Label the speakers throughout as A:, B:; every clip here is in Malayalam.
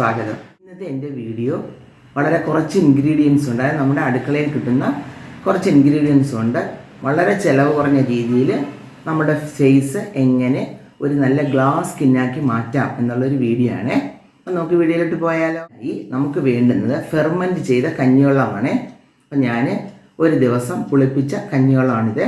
A: സ്വാഗതം. ഇന്നത്തെ എന്റെ വീഡിയോ വളരെ കുറച്ച് ഇൻഗ്രീഡിയൻസ് ഉണ്ട്. അതായത് നമ്മുടെ അടുക്കളയിൽ കിട്ടുന്ന കുറച്ച് ഇൻഗ്രീഡിയൻസ് ഉണ്ട്. വളരെ ചിലവ് കുറഞ്ഞ രീതിയിൽ നമ്മുടെ ഫേസ് എങ്ങനെ ഒരു നല്ല ഗ്ലാസ് സ്കിന്നാക്കി മാറ്റാം എന്നുള്ളൊരു വീഡിയോ ആണ്. അപ്പം നമുക്ക് വീഡിയോയിലോട്ട് പോയാലോ. ഈ നമുക്ക് വേണ്ടുന്നത് ഫെർമെന്റ് ചെയ്ത കഞ്ഞിവെള്ളമാണ്. അപ്പം ഞാൻ ഒരു ദിവസം പുളിപ്പിച്ച കഞ്ഞിവെള്ളമാണിത്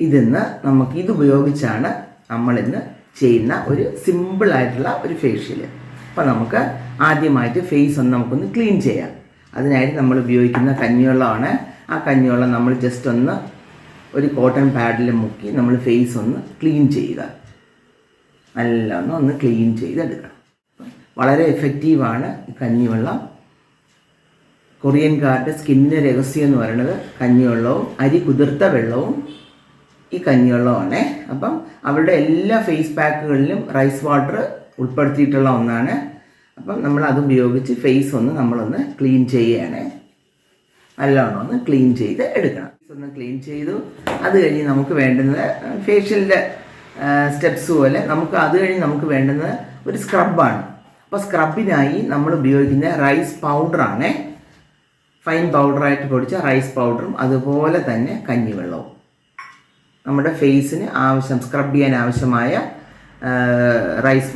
A: ഇതിന്ന് നമുക്ക് ഇത് ഉപയോഗിച്ചാണ് നമ്മളിന്ന് ചെയ്യുന്ന ഒരു സിമ്പിൾ ആയിട്ടുള്ള ഒരു ഫേഷ്യൽ അപ്പോൾ നമുക്ക് ആദ്യമായിട്ട് ഫേസ് ഒന്ന് നമുക്കൊന്ന് ക്ലീൻ ചെയ്യാം. അതിനായിട്ട് നമ്മൾ ഉപയോഗിക്കുന്ന കഞ്ഞിവെള്ളമാണ്. ആ കഞ്ഞിവെള്ളം നമ്മൾ ജസ്റ്റ് ഒന്ന് ഒരു കോട്ടൺ പാഡിൽ മുക്കി നമ്മൾ ഫേസ് ഒന്ന് ക്ലീൻ ചെയ്യുക. നല്ലോണം ഒന്ന് ക്ലീൻ ചെയ്തെടുക്കണം. വളരെ എഫക്റ്റീവാണ് ഈ കഞ്ഞിവെള്ളം. കൊറിയൻകാരുടെ സ്കിന്നിന്റെ രഹസ്യം എന്ന് പറയുന്നത് കഞ്ഞിവെള്ളവും അരി കുതിർത്ത വെള്ളവും ഈ കഞ്ഞിവെള്ളമാണ്. അപ്പം അവരുടെ എല്ലാ ഫേസ് പാക്കുകളിലും റൈസ് വാട്ടർ ഉൾപ്പെടുത്തിയിട്ടുള്ള ഒന്നാണ്. അപ്പം നമ്മൾ അത് ഉപയോഗിച്ച് ഫേസ് ഒന്ന് നമ്മളൊന്ന് ക്ലീൻ ചെയ്യുകയാണ്. നല്ലോണം ഒന്ന് ക്ലീൻ ചെയ്ത് എടുക്കണം. ഒന്ന് ക്ലീൻ ചെയ്തു. അത് കഴിഞ്ഞ് നമുക്ക് വേണ്ടുന്നത് ഫേഷ്യലിന്റെ സ്റ്റെപ്സ് പോലെ നമുക്ക് അത് കഴിഞ്ഞ് നമുക്ക് വേണ്ടുന്നത് ഒരു സ്ക്രബാണ് അപ്പോൾ സ്ക്രബിനായി നമ്മൾ ഉപയോഗിക്കുന്ന റൈസ് പൗഡറാണ് ഫൈൻ പൗഡറായിട്ട് പൊടിച്ച റൈസ് പൗഡറും അതുപോലെ തന്നെ കഞ്ഞിവെള്ളവും. നമ്മുടെ ഫേസിന് ആവശ്യം സ്ക്രബ് ചെയ്യാൻ ആവശ്യമായ റൈസ്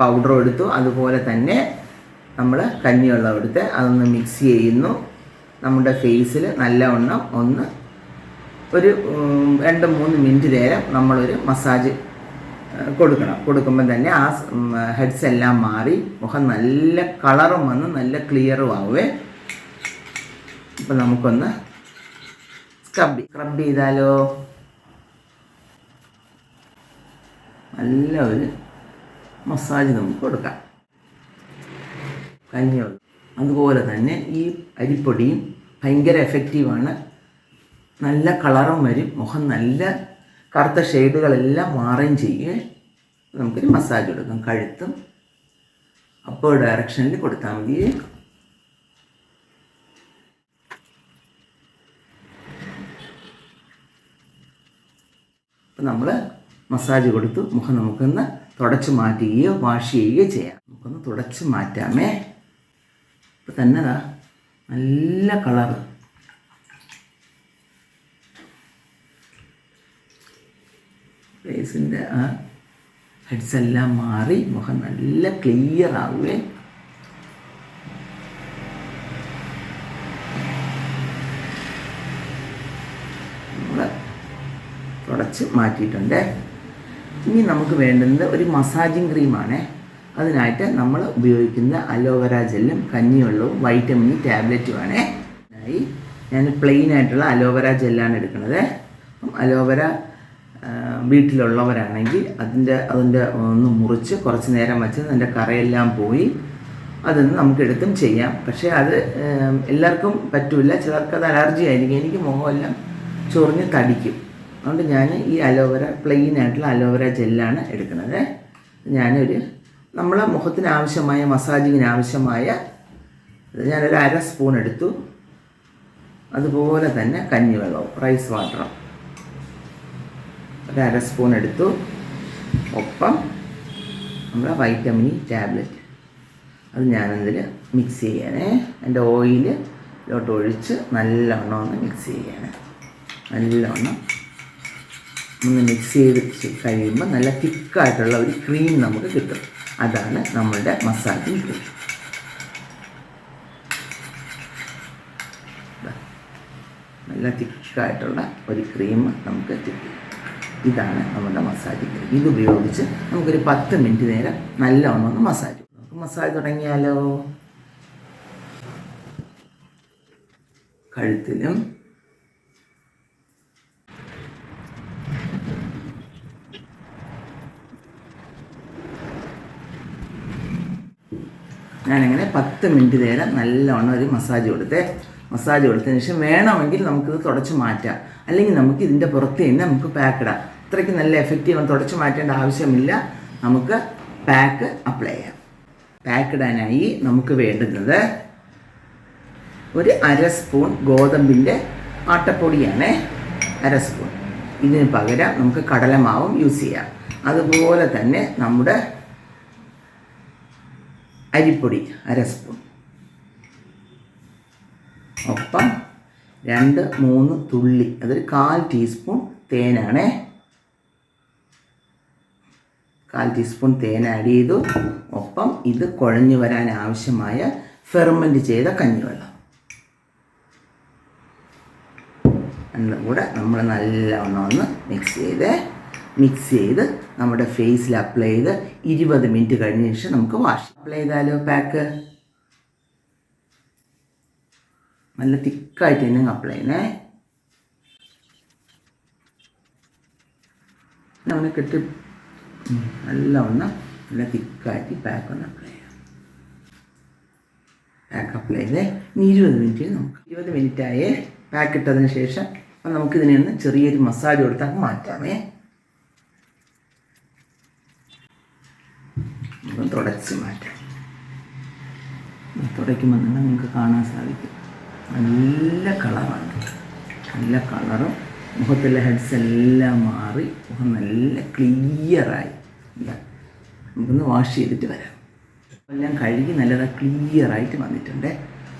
A: പൗഡറും എടുത്തു. അതുപോലെ തന്നെ നമ്മൾ കഞ്ഞിവെള്ളം എടുത്ത് അതൊന്ന് മിക്സ് ചെയ്യുന്നു. നമ്മുടെ ഫേസിൽ നല്ലവണ്ണം ഒന്ന് ഒരു രണ്ട് മൂന്ന് മിനിറ്റ് നേരം നമ്മളൊരു മസാജ് കൊടുക്കണം. കൊടുക്കുമ്പോൾ തന്നെ ആ ഹെഡ്സ് എല്ലാം മാറി മുഖം നല്ല കളറും വന്ന് നല്ല ക്ലിയറും ആവുമേ അപ്പം നമുക്കൊന്ന് സ്ക്രബ് സ്ക്രബ് ചെയ്താലോ? നല്ല ഒരു മസാജ് നമുക്ക് കൊടുക്കാം. കഞ്ഞിവെള്ളം അതുപോലെ തന്നെ ഈ അരിപ്പൊടിയും ഭയങ്കര എഫക്റ്റീവാണ് നല്ല കളറും വരും. മുഖം നല്ല കറുത്ത ഷെയ്ഡുകളെല്ലാം മാറുകയും ചെയ്യും. നമുക്കൊരു മസാജ് കൊടുക്കാം. കഴുത്തും അപ്പോൾ ഡയറക്ഷനിൽ കൊടുത്താൽ മതി. അപ്പം നമ്മൾ മസാജ് കൊടുത്ത്. മുഖം നമുക്കൊന്ന് തുടച്ച് മാറ്റുകയോ വാഷ് ചെയ്യുകയോ ചെയ്യാം. നമുക്കൊന്ന് തുടച്ച് മാറ്റാമേ. ഇപ്പം തന്നെ ദാ നല്ല കളറ് ഫേസിന്റെ ആ ഹെഡ്സ് എല്ലാം മാറി മുഖം നല്ല ക്ലിയർ ആവുകയും തുടച്ച് മാറ്റിയിട്ടുണ്ട്. ഇനി നമുക്ക് വേണ്ടുന്നത് ഒരു മസാജിങ് ക്രീമാണ്. അതിനായിട്ട് നമ്മൾ ഉപയോഗിക്കുന്ന അലോവേര ജെല്ലും കഞ്ഞിവെള്ളവും വൈറ്റമിൻ ടാബ്ലറ്റുമാണ്. ആയി ഞാൻ പ്ലെയിൻ ആയിട്ടുള്ള അലോവേര ജെല്ലാണ് എടുക്കുന്നത്. അപ്പം വീട്ടിലുള്ളവരാണെങ്കിൽ അതിന്റെ അതിന്റെ ഒന്ന് മുറിച്ച് കുറച്ച് നേരം വെച്ച് അതിന്റെ കറയെല്ലാം പോയി അതൊന്ന് നമുക്ക് എടുത്തും ചെയ്യാം. പക്ഷേ അത് എല്ലാവർക്കും പറ്റില്ല ചിലർക്ക് അത് അലർജി ആയിരിക്കും എനിക്ക് മുഖമെല്ലാം ചൊറിഞ്ഞ് തടിക്കും. അതുകൊണ്ട് ഞാൻ ഈ അലോവേര പ്ലെയിൻ ആയിട്ടുള്ള അലോവേര ജെല്ലാണ് എടുക്കുന്നത്. ഞാനൊരു നമ്മളെ മുഖത്തിന് ആവശ്യമായ മസാജിങ്ങിന് ആവശ്യമായ ഞാനൊരു അര സ്പൂൺ എടുത്തു. അതുപോലെ തന്നെ കഞ്ഞിവെള്ളവും റൈസ് വാട്ടറും ഒരു അര സ്പൂൺ എടുത്തു. ഒപ്പം നമ്മുടെ വൈറ്റമിൻ ടാബ്ലറ്റ് അത് ഞാനതിൽ മിക്സ് ചെയ്യണേ. എന്റെ ഓയിലിലോട്ട് ഒഴിച്ച് നല്ലവണ്ണം ഒന്ന് മിക്സ് ചെയ്യണേ. നല്ലവണ്ണം ഒന്ന് മിക്സ് ചെയ്ത് കഴിയുമ്പോൾ നല്ല തിക്കായിട്ടുള്ള ഒരു ക്രീം നമുക്ക് കിട്ടും അതാണ് നമ്മളുടെ മസാജിങ് ക്രീം. നല്ല തിക്കായിട്ടുള്ള ഒരു ക്രീം നമുക്ക് കിട്ടും ഇതാണ് നമ്മുടെ മസാജ് ക്രീം ഇത് ഉപയോഗിച്ച് നമുക്കൊരു പത്ത് മിനിറ്റ് നേരം നല്ലവണ്ണം ഒന്ന് മസാജ്. നമുക്ക് മസാജ് തുടങ്ങിയാലോ കഴുത്തിലും ഞാനങ്ങനെ പത്ത് മിനിറ്റ് നേരം നല്ലവണ്ണം ഒരു മസാജ് കൊടുത്തേ. മസാജ് കൊടുത്തതിന് ശേഷം വേണമെങ്കിൽ നമുക്കിത് തുടച്ച് മാറ്റാം. അല്ലെങ്കിൽ നമുക്ക് ഇതിന്റെ പുറത്ത് തന്നെ നമുക്ക് പാക്ക് ഇടാം. ഇത്രയ്ക്ക് നല്ല എഫക്റ്റീവ് തുടച്ച് മാറ്റേണ്ട ആവശ്യമില്ല. നമുക്ക് പാക്ക് അപ്ലൈ ചെയ്യാം. പാക്ക് ഇടാനായി നമുക്ക് വേണ്ടുന്നത് ഒരു അര സ്പൂൺ ഗോതമ്പിന്റെ ആട്ടപ്പൊടിയാണ്. അര സ്പൂൺ ഇതിന് പകരം നമുക്ക് കടലമാവും യൂസ് ചെയ്യാം. അതുപോലെ തന്നെ നമ്മുടെ അരിപ്പൊടി അര സ്പൂൺ. ഒപ്പം രണ്ട് മൂന്ന് തുള്ളി അതൊരു കാൽ ടീസ്പൂൺ തേനാണേ. കാൽ ടീസ്പൂൺ തേൻ ആഡ് ചെയ്തു. ഒപ്പം ഇത് കുഴഞ്ഞു വരാൻ ആവശ്യമായ ഫെർമെന്റ് ചെയ്ത കഞ്ഞിവെള്ളം. രണ്ടും കൂടെ നമ്മൾ നല്ലവണ്ണം ഒന്ന് മിക്സ് ചെയ്ത്. മിക്സ് ചെയ്ത് നമ്മുടെ ഫേസിൽ അപ്ലൈ ചെയ്ത് ഇരുപത് മിനിറ്റ് കഴിഞ്ഞ ശേഷം നമുക്ക് വാഷ് അപ്ലൈ ചെയ്താലോ പാക്ക് നല്ല തിക്കായിട്ട് തന്നെ അപ്ലൈ ചെയ്യണേ നമ്മൾ കെട്ടി നല്ല ഒന്ന് നല്ല തിക്കായിട്ട് പാക്ക് ഒന്ന് അപ്ലൈ ചെയ്യാം. പാക്ക് അപ്ലൈ ചെയ്ത്. ഇനി ഇരുപത് മിനിറ്റ് നമുക്ക് ഇരുപത് മിനിറ്റായേ പാക്ക് ഇട്ടതിന് ശേഷം അപ്പം നമുക്കിതിനെ ഒന്ന് ചെറിയൊരു മസാജ് കൊടുത്താൽ മാറ്റാമേ ഒന്ന് തുടച്ച് മാറ്റാം. തുടയ്ക്കുമ്പോൾ തന്നെ നിങ്ങൾക്ക് കാണാൻ സാധിക്കും. നല്ല കളറാണ്. നല്ല കളറും മുഖത്തുള്ള ഹെഡ്സ് എല്ലാം മാറി മുഖം നല്ല ക്ലിയറായി നമുക്കൊന്ന് വാഷ് ചെയ്തിട്ട് വരാം. എല്ലാം കഴുകി നല്ലതാ ക്ലിയറായിട്ട് വന്നിട്ടുണ്ട്.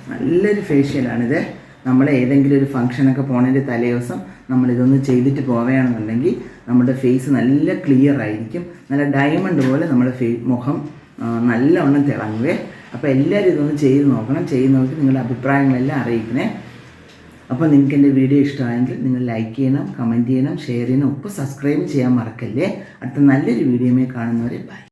A: നല്ലൊരു ഫേഷ്യലാണിത് നമ്മൾ ഏതെങ്കിലും ഒരു ഫംഗ്ഷനൊക്കെ പോണതിന്റെ തലേ ദിവസം നമ്മളിതൊന്ന് ചെയ്തിട്ട് പോവുകയാണെന്നുണ്ടെങ്കിൽ നമ്മുടെ ഫേസ് നല്ല ക്ലിയർ ആയിരിക്കും. നല്ല ഡയമണ്ട് പോലെ നമ്മുടെ ഫേ മുഖം നല്ലവണ്ണം തിളങ്ങുവേ. അപ്പോൾ എല്ലാവരും ഇതൊന്ന് ചെയ്ത് നോക്കണം. ചെയ്ത് നോക്കി നിങ്ങളുടെ അഭിപ്രായങ്ങളെല്ലാം അറിയിക്കണേ. അപ്പോൾ നിങ്ങൾക്ക് എന്റെ വീഡിയോ ഇഷ്ടമായെങ്കിൽ നിങ്ങൾ ലൈക്ക് ചെയ്യണം കമന്റ് ചെയ്യണം ഷെയർ ചെയ്യണം ഒപ്പം സബ്സ്ക്രൈബ് ചെയ്യാൻ മറക്കല്ലേ. അടുത്ത നല്ലൊരു വീഡിയോമേ കാണുന്നവരെ ബൈ